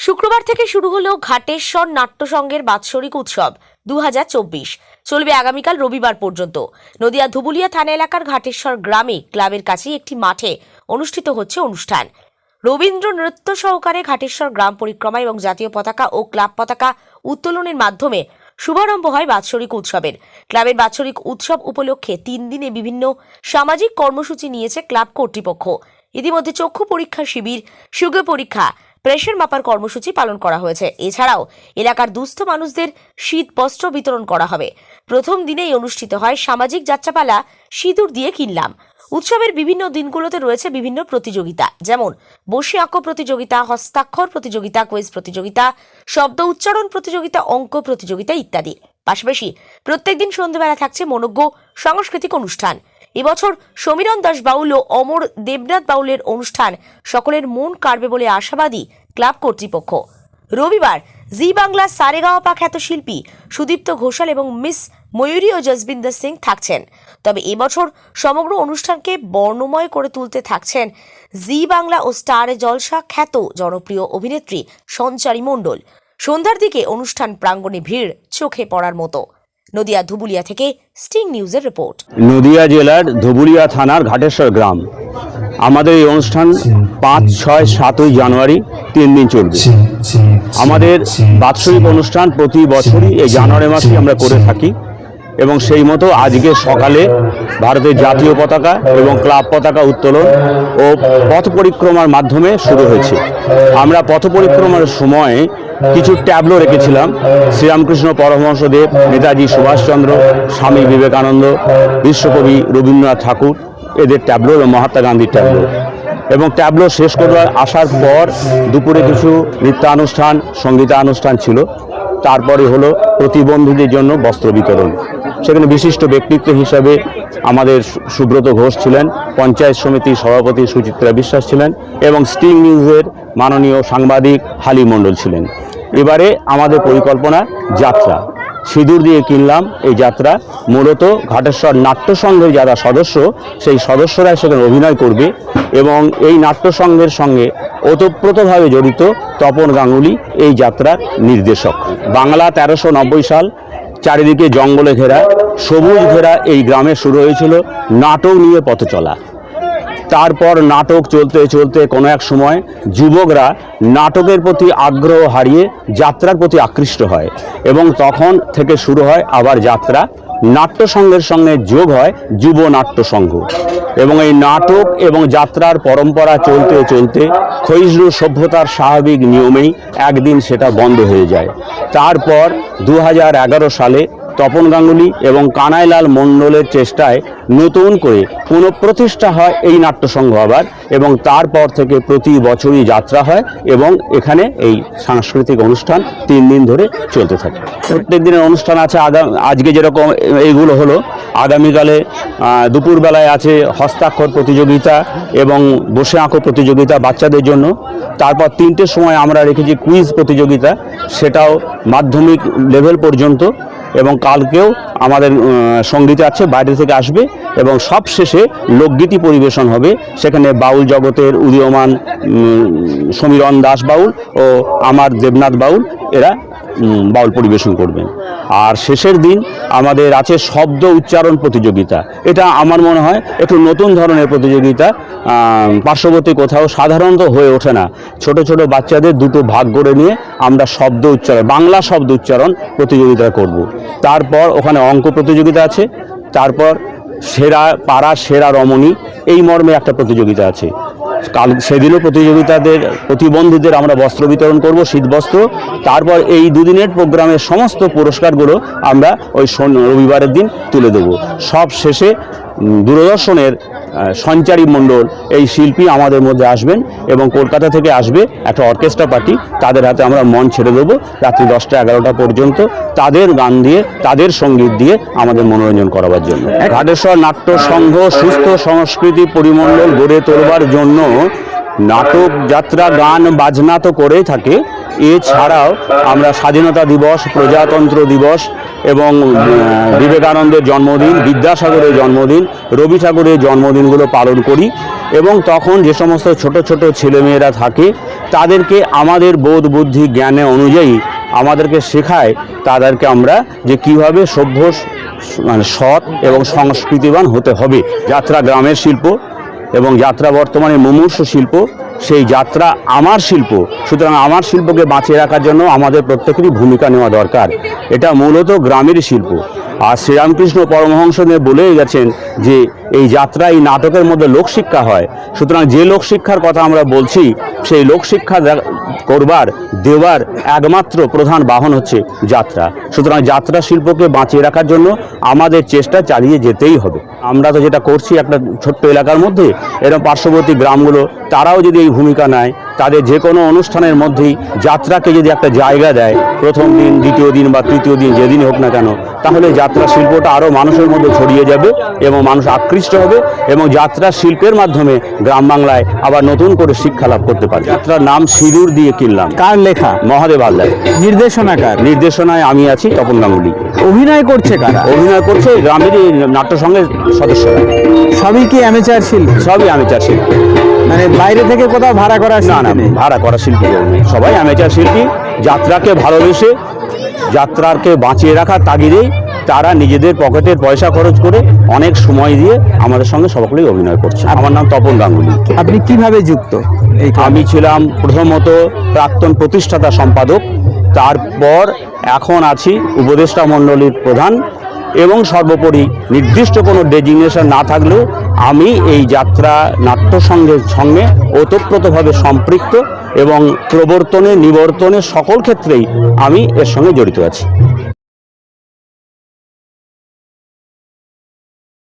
শুক্রবার থেকে শুরু হলো ঘাটেশ্বর নাট্যসংঘের বাৎসরিক উৎসব দু হাজার চব্বিশ। চলবে আগামীকাল রবিবার পর্যন্ত। নদিয়া ধুবুলিয়া থানা এলাকার ঘাটেশ্বর গ্রামে ক্লাবের কাছেই একটি মাঠে অনুষ্ঠিত হচ্ছে অনুষ্ঠান। রবীন্দ্র নৃত্য সহকারে ঘাটেশ্বর গ্রাম পরিক্রমা এবং জাতীয় পতাকা ও ক্লাব পতাকা উত্তোলনের মাধ্যমে শুভারম্ভ হয় বাৎসরিক উৎসবের। ক্লাবের বাৎসরিক উৎসব উপলক্ষে তিন দিনে বিভিন্ন সামাজিক কর্মসূচি নিয়েছে ক্লাব কর্তৃপক্ষ। ইতিমধ্যে চক্ষু পরীক্ষা শিবির সুগো পরীক্ষা প্রেশার মাপার কর্মসূচি পালন করা হয়েছে। এছাড়াও এলাকার দুস্থ মানুষদের শীত বস্ত্র বিতরণ করা হবে। প্রথম দিনেই অনুষ্ঠিত হয় সামাজিক যাত্রাপালা, সিঁদুর দিয়ে কিনলাম। উৎসবের বিভিন্ন দিনগুলোতে রয়েছে বিভিন্ন প্রতিযোগিতা, যেমন বসে আঁকো প্রতিযোগিতা, হস্তাক্ষর প্রতিযোগিতা, কুইজ প্রতিযোগিতা, শব্দ উচ্চারণ প্রতিযোগিতা, অঙ্ক প্রতিযোগিতা ইত্যাদি। পাশাপাশি প্রত্যেকদিন সন্ধ্যেবেলা থাকছে মনোজ্ঞ সাংস্কৃতিক অনুষ্ঠান। এবছর সমীরণ দাস বাউল ও অমর দেবনাথ বাউলের অনুষ্ঠান সকলের মন কাড়বে বলে আশাবাদী ক্লাব কর্তৃপক্ষ। রবিবার জি বাংলা সারেগাওয়াপা খ্যাত শিল্পী সুদীপ্ত ঘোষাল এবং মিস ময়ূরী ও জসবিন্দর সিং থাকছেন। তবে এবছর সমগ্র অনুষ্ঠানকে বর্ণময় করে তুলতে থাকছেন জি বাংলা ও স্টারে জলসা খ্যাত জনপ্রিয় অভিনেত্রী সঞ্চারী মণ্ডল। সন্ধ্যার দিকে অনুষ্ঠান প্রাঙ্গণে ভিড় চোখে পড়ার মতো। নদিয়া ধুবুলিয়া থেকে স্টিং নিউজের রিপোর্ট। নদিয়া জেলার ধুবুলিয়া থানার ঘাটেশ্বর গ্রাম। আমাদের এই অনুষ্ঠান পাঁচ, ছয়, সাতই জানুয়ারি তিন দিন চলবে। আমাদের বাৎসরিক অনুষ্ঠান প্রতি বছরই এই জানুয়ারি মাসে আমরা করে থাকি। এবং সেই মতো আজকে সকালে ভারতের জাতীয় পতাকা এবং ক্লাব পতাকা উত্তোলন ও পথ পরিক্রমার মাধ্যমে শুরু হয়েছে। আমরা পথ পরিক্রমার সময় কিছু ট্যাবলো রেখেছিলাম। শ্রীরামকৃষ্ণ পরমহংসদেব, নেতাজি সুভাষচন্দ্র, স্বামী বিবেকানন্দ, বিশ্বকবি রবীন্দ্রনাথ ঠাকুর, এদের ট্যাবলো এবং মহাত্মা গান্ধীর ট্যাবলো। এবং ট্যাবলো শেষ করবার আসার পর দুপুরে কিছু নৃত্যানুষ্ঠান, সঙ্গীতানুষ্ঠান ছিল। তারপরে হলো প্রতিবন্ধীদের জন্য বস্ত্র বিতরণ। সেখানে বিশিষ্ট ব্যক্তিত্ব হিসাবে আমাদের সুব্রত ঘোষ ছিলেন, পঞ্চায়েত সমিতির সভাপতি সুচিত্রা বিশ্বাস ছিলেন এবং স্টিং নিউজের মাননীয় সাংবাদিক হালি মণ্ডল ছিলেন। এবারে আমাদের পরিকল্পনা যাত্রা। সিঁদুর দিয়ে কিনলাম এই যাত্রা। মূলত ঘাটেশ্বর নাট্যসংঘের যারা সদস্য, সেই সদস্যরা সেখানে অভিনয় করবে এবং এই নাট্যসংঘের সঙ্গে ওতপ্রোতভাবে জড়িত তপন গাঙ্গুলি এই যাত্রার নির্দেশক। বাংলা তেরোশো সাল চারিদিকে জঙ্গলে ঘেরা, সবুজ ঘেরা এই গ্রামে শুরু হয়েছিল নাটক নিয়ে পথ চলা। তারপর নাটক চলতে চলতে কোনো এক সময় যুবকরা নাটকের প্রতি আগ্রহ হারিয়ে যাত্রার প্রতি আকৃষ্ট হয় এবং তখন থেকে শুরু হয় আবার যাত্রা। নাট্যসংঘের সঙ্গে যোগ হয় যুব নাট্য সংঘ এবং এই নাটক এবং যাত্রার পরম্পরা চলতে চলতে ক্ষয়িষ্ণু সভ্যতার স্বাভাবিক নিয়মেই একদিন সেটা বন্ধ হয়ে যায়। তারপর দু হাজার এগারো সালে তপন গাঙ্গুলি এবং কানাইলাল মণ্ডলের চেষ্টায় নতুন করে পুনঃপ্রতিষ্ঠা হয় এই নাট্যসংঘ আবার এবং তারপর থেকে প্রতি বছরই যাত্রা হয় এবং এখানে এই সাংস্কৃতিক অনুষ্ঠান তিন দিন ধরে চলতে থাকে। প্রত্যেক দিনের অনুষ্ঠান আছে আগাম, আজকে যেরকম এইগুলো হলো, আগামীকালে দুপুরবেলায় আছে হস্তাক্ষর প্রতিযোগিতা এবং বসে আঁকো প্রতিযোগিতা বাচ্চাদের জন্য। তারপর তিনটের সময় আমরা রেখেছি কুইজ প্রতিযোগিতা, সেটাও মাধ্যমিক লেভেল পর্যন্ত। এবং কালকেও আমাদের সঙ্গীতে আছে, বাইরে থেকে আসবে এবং সব শেষে লোকগীতি পরিবেশন হবে। সেখানে বাউল জগতের উদীয়মান সমীরণ দাস বাউল ও আমার দেবনাথ বাউল, এরা বাউল পরিবেশন করবেন। আর শেষের দিন আমাদের আছে শব্দ উচ্চারণ প্রতিযোগিতা। এটা আমার মনে হয় একটু নতুন ধরনের প্রতিযোগিতা পার্শ্ববর্তী কোথাও সাধারণত হয়ে ওঠে না। ছোট ছোট বাচ্চাদের দুটো ভাগ করে নিয়ে আমরা শব্দ উচ্চারণ, বাংলা শব্দ উচ্চারণ প্রতিযোগিতা করব। তারপর ওখানে অঙ্ক প্রতিযোগিতা আছে, তারপর সেরা পাড়া সেরা রমণী, এই মর্মে একটা প্রতিযোগিতা আছে। কাল সেদিনও প্রতিযোগিতাদের, প্রতিবন্ধীদের আমরা বস্ত্র বিতরণ করব শীত বস্ত্র তারপর এই দুদিনের প্রোগ্রামের সমস্ত পুরস্কারগুলো আমরা ওই রবিবারের দিন তুলে দেব। সব শেষে দূরদর্শনের সঞ্চারী মণ্ডল এই শিল্পী আমাদের মধ্যে আসবেন এবং কলকাতা থেকে আসবে একটা অর্কেস্ট্রা পার্টি, তাদের হাতে আমরা মন ছেড়ে দেবো রাত্রি দশটা এগারোটা পর্যন্ত তাদের গান দিয়ে, তাদের সংগীত দিয়ে আমাদের মনোরঞ্জন করাবার জন্য। ঘাটেশ্বর নাট্য সংঘ, সুস্থ সংস্কৃতি পরিমণ্ডল গড়ে তোলবার জন্য নাটক যাত্রা, গান, বাজনা তো করেই থাকে এছাড়াও আমরা স্বাধীনতা দিবস, প্রজাতন্ত্র দিবস এবং বিবেকানন্দের জন্মদিন, বিদ্যাসাগরের জন্মদিন, রবি ঠাকুরের জন্মদিনগুলো পালন করি এবং তখন যে সমস্ত ছোট ছোট ছেলেমেয়েরা থাকে, তাদেরকে আমাদের বোধ বুদ্ধি জ্ঞানে অনুযায়ী আমাদেরকে শেখায়, তাদেরকে আমরা যে কীভাবে সভ্য মানে সৎ এবং সংস্কৃতিবান হতে হবে। যাত্রা গ্রামের শিল্প এবং যাত্রা বর্তমানে মুমূর্ষ শিল্প সেই যাত্রা আমার শিল্প। সুতরাং আমার শিল্পকে বাঁচিয়ে রাখার জন্য আমাদের প্রত্যেকেরই ভূমিকা নেওয়া দরকার। এটা মূলত গ্রামের শিল্প। আর শ্রীরামকৃষ্ণ পরমহংসদেব বলেই গেছেন যে এই যাত্রা এই নাটকের মধ্যে লোকশিক্ষা হয়। সুতরাং যে লোকশিক্ষার কথা আমরা বলছি, সেই লোকশিক্ষা করবার, দেওয়ার একমাত্র প্রধান বাহন হচ্ছে যাত্রা। সুতরাং যাত্রা শিল্পকে বাঁচিয়ে রাখার জন্য আমাদের চেষ্টা চালিয়ে যেতেই হবে। আমরা তো যেটা করছি একটা ছোট্ট এলাকার মধ্যে এরকম পার্শ্ববর্তী গ্রামগুলো, তারাও যদি এই ভূমিকা নেয়, তাদের যে কোনো অনুষ্ঠানের মধ্যেই যাত্রাকে যদি একটা জায়গা দেয়, প্রথম দিন, দ্বিতীয় দিন বা তৃতীয় দিন যেদিনই হোক না কেন, তাহলে যাত্রা শিল্পটা আরও মানুষের মধ্যে ছড়িয়ে যাবে এবং মানুষ আকৃষ্ট হবে এবং যাত্রা শিল্পের মাধ্যমে গ্রাম বাংলায় আবার নতুন করে শিক্ষা লাভ করতে পারে যাত্রার নাম সিঁদুর দিয়ে কিনলাম। কার লেখা? মহাদেব আল্লাহ নির্দেশনাকার। নির্দেশনায় আমি আছি তপন গাঙ্গুলি। অভিনয় করছে কারা? অভিনয় করছে এই গ্রামেরই নাট্য সংঘের সদস্যরা। সবই কি অ্যামেচার শিল্পী? সবই আমেচার শিল্পী। মানে বাইরে থেকে কোথাও ভাড়া করা না না ভাড়া করা শিল্পী সবাই আমেচার শিল্পী। যাত্রাকে ভালোবেসে যাত্রাকে বাঁচিয়ে রাখার তাগিদেই তারা নিজেদের পকেটের পয়সা খরচ করে অনেক সময় দিয়ে আমাদের সঙ্গে সকলেই অভিনয় করছে। আমার নাম তপন গাঙ্গুলি। আপনি কীভাবে যুক্ত আমি ছিলাম প্রথমত প্রাক্তন প্রতিষ্ঠাতা সম্পাদক তারপর এখন আছি উপদেষ্টা মণ্ডলীর প্রধান এবং সর্বোপরি নির্দিষ্ট কোনো ডেজিগনেশন না থাকলেও আমি এই যাত্রা নাট্য সংঘের সঙ্গে ওতপ্রোতভাবে সম্পৃক্ত এবং প্রবর্তনে নিবর্তনে সকল ক্ষেত্রেই আমি এর সঙ্গে জড়িত আছি।